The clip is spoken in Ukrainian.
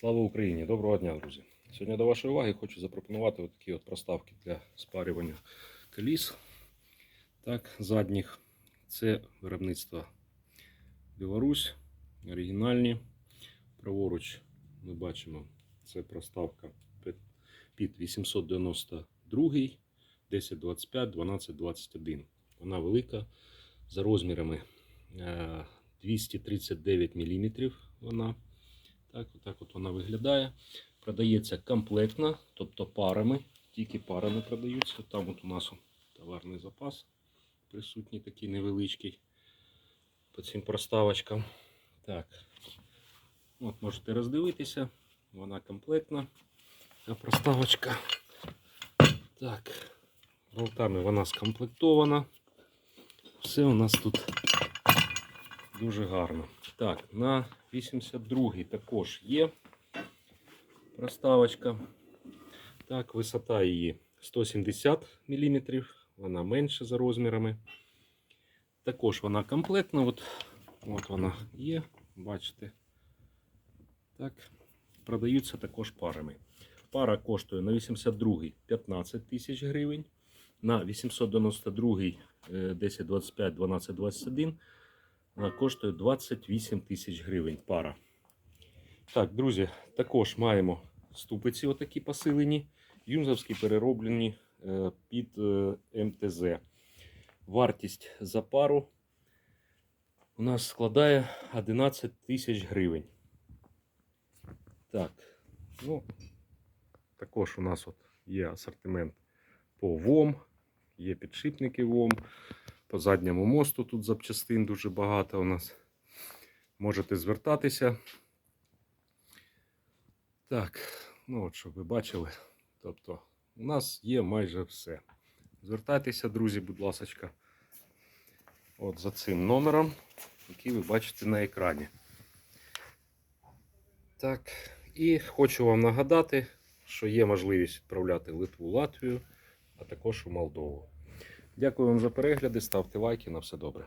Слава Україні! Доброго дня, друзі! Сьогодні до вашої уваги хочу запропонувати такі от проставки для спарювання коліс. Так, задніх. Це виробництво Білорусь, оригінальні. Праворуч ми бачимо, це проставка під- під 892, 1025, 1221. Вона велика за розмірами е, 239 мм. Вона. Так, отак от вона виглядає. Продається комплектно, тобто парами. Тільки парами продаються. Там от у нас товарний запас присутній такий невеличкий по цим проставочкам. Так. От можете роздивитися. Вона комплектна. Ця проставочка. Так. Болтами вона скомплектована. Все у нас тут дуже гарно. Так, на 82-й також є проставочка. Так, висота її 170 мм, вона менше за розмірами. Також вона комплектна. От, от вона є, бачите. Так, продаються також парами. Пара коштує на 82-й 15 тисяч гривень, на 892-й е, 1025 1221 вона коштує 28 тисяч гривень пара. Так, друзі, також маємо ступиці отакі посилені, юнзовські перероблені е, під е, МТЗ. Вартість за пару у нас складає 11 тисяч гривень. Так, ну, також у нас от є асортимент по ВОМ, є підшипники ВОМ. По задньому мосту тут запчастин дуже багато у нас. Можете звертатися. Так, ну от щоб ви бачили. Тобто, у нас є майже все. Звертайтеся, друзі, будь ласка, от за цим номером, який ви бачите на екрані. Так, і хочу вам нагадати, що є можливість відправляти Литву, Латвію, а також у Молдову. Дякую вам за перегляди, ставте лайки, на все добре.